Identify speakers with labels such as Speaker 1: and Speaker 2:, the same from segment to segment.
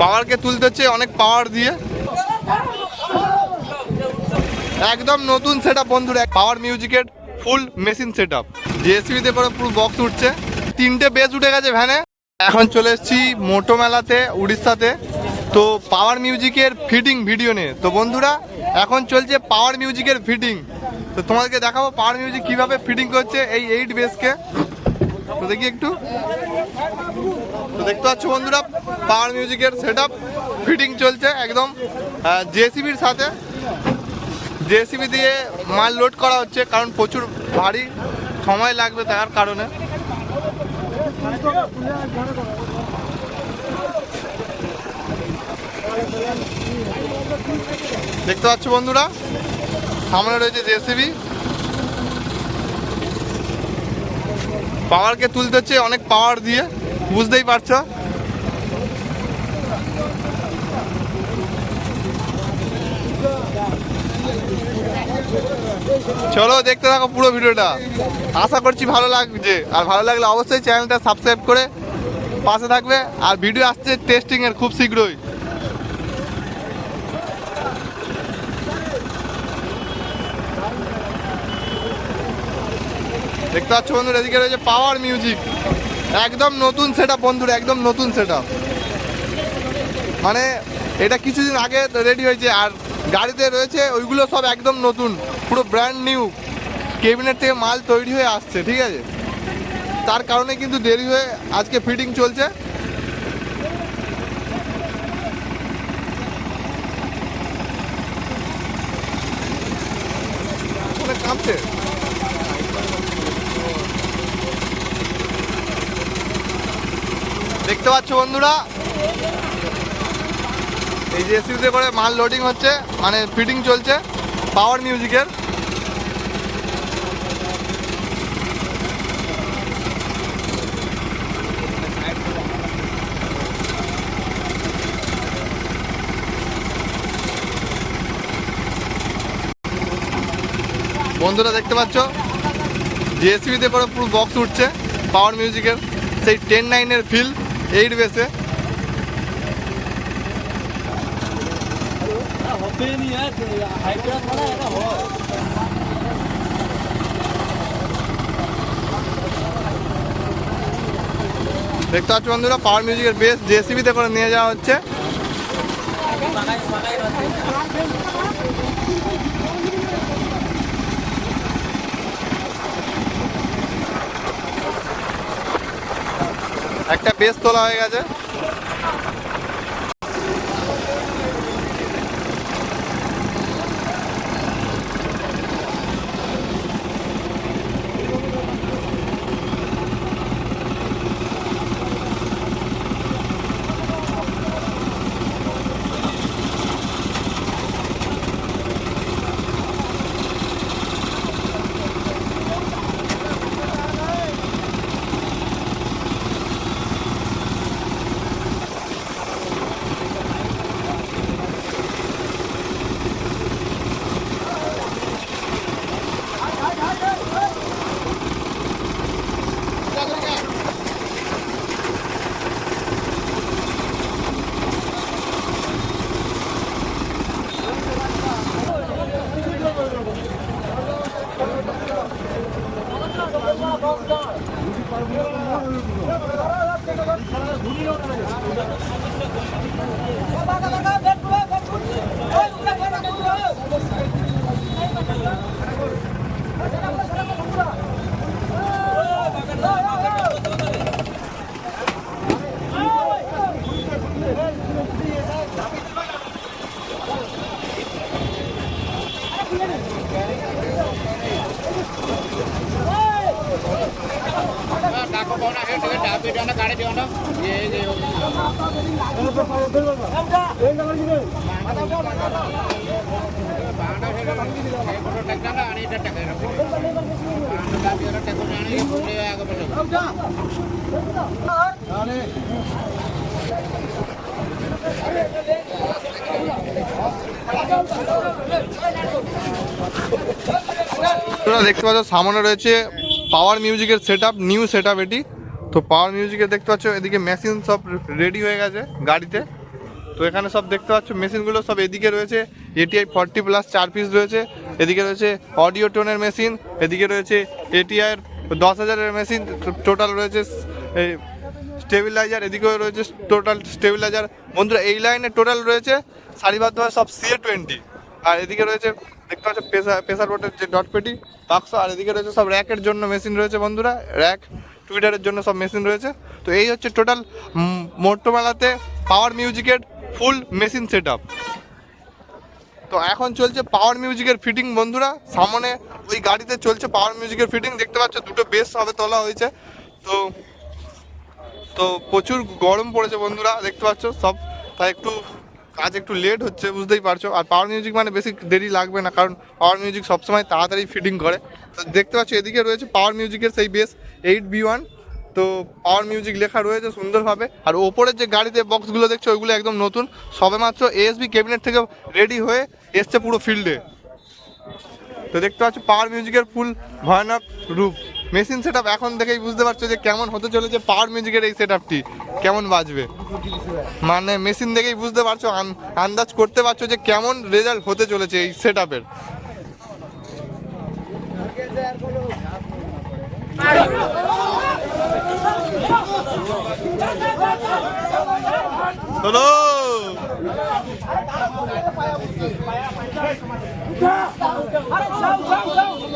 Speaker 1: পাওয়ারকে তুলতে হচ্ছে অনেক পাওয়ার দিয়ে। একদম নতুন সেট আপ বন্ধুরা। পাওয়ার মিউজিকের ফুল মেশিন সেট আপ জেসিবিতে করে পুরো বক্স উঠছে। তিনটে বেস উঠে গেছে ভ্যানে এখন চলে এসেছি মোটো মেলাতে, উড়িষ্যাতে। তো পাওয়ার মিউজিকের ফিটিং ভিডিও নিয়ে। তো বন্ধুরা, এখন চলছে পাওয়ার মিউজিকের ফিটিং তো তোমাদেরকে দেখাবো পাওয়ার মিউজিক কীভাবে ফিটিং করছে এই এইট বেসকে তো দেখি একটু। তো দেখতে পাচ্ছ বন্ধুরা পাওয়ার মিউজিকের সেট ফিটিং চলছে একদম। জেসিবির সাথে। জেসিবি দিয়ে মাল লোড করা হচ্ছে, কারণ প্রচুর ভারী সময় লাগবে তার কারণে। দেখতে পাচ্ছ বন্ধুরা, সামনে রয়েছে জেসিবি পাওয়ারকে তুলতে হচ্ছে অনেক পাওয়ার দিয়ে। বুঝতেই পারছ? চলো, দেখতে থাকো পুরো ভিডিওটা। আশা করছি ভালো লাগছে। আর ভালো লাগলে অবশ্যই চ্যানেলটা সাবস্ক্রাইব করে পাশে থাকবে। আর ভিডিও আসছে টেস্টিং এর খুব শীঘ্রই। দেখতে পাচ্ছ বন্ধুরা, এদিকে রয়েছে পাওয়ার মিউজিক একদম নতুন সেট আপ বন্ধুরা, একদম নতুন সেট মানে এটা কিছুদিন আগে রেডি হয়েছে, আর গাড়িতে রয়েছে, ওইগুলো সব একদম নতুন, পুরো ব্র্যান্ড নিউ কেবিনেট থেকে মাল তৈরি হয়ে আসছে, ঠিক আছে? তার কারণে কিন্তু দেরি হয়ে আজকে ফিটিং চলছে। কাঁপছে। দেখতে পাচ্ছ বন্ধুরা? এই যে এসিতে করে মাল লোডিং হচ্ছে মানে ফিটিং চলছে পাওয়ার মিউজিকের বন্ধুরা দেখতে পাচ্ছ? জিএসবিতে করে পুরো বক্স উঠছে পাওয়ার মিউজিকের সেই টেন নাইনের ফিল এইট বেসে দেখতে পাচ্ছ বন্ধুরা পাওয়ার মিউজিকের বেস জেসিবিতে করে নিয়ে যাওয়া হচ্ছে। একটা বেস তোলা হয়ে গেছে।
Speaker 2: ડાકો કોના હે ટિકિટ ડાબી ડાના કાઢે દેવાનો એ જે બાંડા હે કોટો ટકના અને ઇટ
Speaker 1: ટકે দেখতে পাচ্ছ সামনে রয়েছে পাওয়ার মিউজিকের সেট নিউ সেট এটি। তো পাওয়ার মিউজিকের দেখতে পাচ্ছ, এদিকে মেশিন সব রেডি হয়ে গেছে গাড়িতে। তো এখানে সব দেখতে পাচ্ছ মেশিনগুলো সব এদিকে রয়েছে। এটিআই ফর্টি প্লাস চার পিস রয়েছে। এদিকে রয়েছে অডিও টোনের মেশিন এদিকে রয়েছে এটিআইয়ের দশ হাজারের মেশিন টোটাল রয়েছে, এই স্টেবিলাইজার এদিকেও রয়েছে টোটাল স্টেবিলাইজার বন্ধুরা, এই লাইনে টোটাল রয়েছে সারিবদ্ধভাবে সব সিএ টোয়েন্টি আর এদিকে রয়েছে, দেখতে পাচ্ছ প্রেসার প্রেসার বোর্ডের যে ডট পেটি বাক্স আর এদিকে রয়েছে সব র্যাকের জন্য মেশিন রয়েছে বন্ধুরা। র্যাক টুইটারের জন্য সব মেশিন রয়েছে। তো এই হচ্ছে টোটাল মোট্টমেলাতে পাওয়ার মিউজিকের ফুল মেশিন সেট তো এখন চলছে পাওয়ার মিউজিকের ফিটিং বন্ধুরা। সামনে ওই গাড়িতে চলছে পাওয়ার মিউজিকের ফিটিং দেখতে পাচ্ছ, দুটো বেস হবে তোলা হয়েছে। তো তো প্রচুর গরম পড়েছে বন্ধুরা, দেখতে পাচ্ছ সব। তাই একটু কাজ একটু লেট হচ্ছে, বুঝতেই পারছ। আর পাওয়ার মিউজিক মানে বেশি দেরি লাগবে না, কারণ পাওয়ার মিউজিক সবসময় তাড়াতাড়ি ফিটিং করে। তো দেখতে পাচ্ছ, এদিকে রয়েছে পাওয়ার মিউজিকের সেই বেস এইট বি ওয়ান তো পাওয়ার মিউজিক লেখা রয়েছে সুন্দরভাবে। আর ওপরের যে গাড়িতে বক্সগুলো দেখছ, ওইগুলো একদম নতুন। সবেমাত্র এএসবি ক্যাবিনেট থেকে রেডি হয়ে এসছে পুরো ফিল্ডে তো দেখতে পাচ্ছ পাওয়ার মিউজিকের ফুল ভয়ানক রূপ। মেশিন সেট এখন দেখেই বুঝতে পারছ যে কেমন হতে চলেছে পাওয়ার মিউজিকের এই সেট আপটি কেমন বাজবে? মানে মেশিন দেখেই বুঝতে পারছ, আন- আন্দাজ করতে পারছ যে কেমন রেজাল্ট হতে চলেছে এই সেট আপের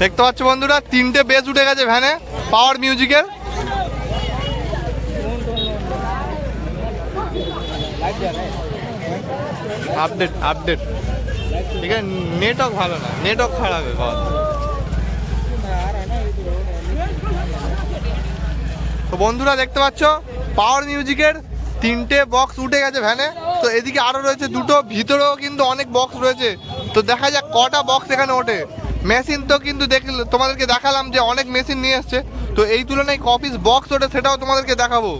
Speaker 1: দেখতে পাচ্ছ বন্ধুরা তিনটে বেজ উঠে গেছে ভ্যানে। পাওয়ার মিউজিকের? আপডেট আপডেট ঠিক আছে নেটওয়ার্ক ভালো না নেটওয়ার্ক খারাপ তো বন্ধুরা, দেখতে পাচ্ছ? পাওয়ার মিউজিকের তিনটে বক্স উঠে গেছে ভ্যানে। তো এদিকে আরও রয়েছে দুটো, ভিতরেও কিন্তু অনেক বক্স রয়েছে। তো দেখা যাক কটা বক্স এখানে ওঠে। মেশিন তো কিন্তু দেখল, তোমাদেরকে দেখালাম যে অনেক মেশিন নিয়ে এসছে। তো এই তুলনায় কপিস বক্স ওঠে, সেটাও তোমাদেরকে দেখাবো।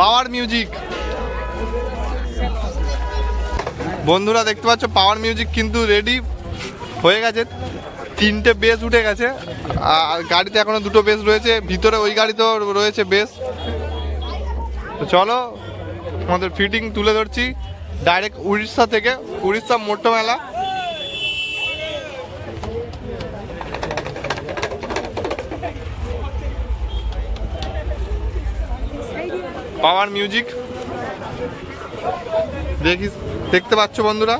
Speaker 1: পাওয়ার মিউজিক বন্ধুরা, দেখতে পাচ্ছ পাওয়ার মিউজিক কিন্তু রেডি হয়ে গেছে। তিনটে বেস উঠে গেছে। আর গাড়িতে এখনও দুটো বেস রয়েছে, ভিতরে ওই গাড়িতেও রয়েছে বেস তো চলো আমাদের ফিটিং তুলে ধরছি। ডাইরেক্ট উড়িষ্যা থেকে, উড়িষ্যা মোটো মেলা। পাওয়ার মিউজিক দেখিস দেখতে পাচ্ছ বন্ধুরা?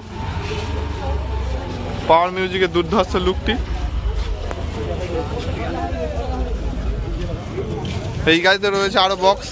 Speaker 1: পাওয়ার মিউজিকের দুর্ধর্ষ লুকটি এই গাড়িতে রয়েছে আরও বক্স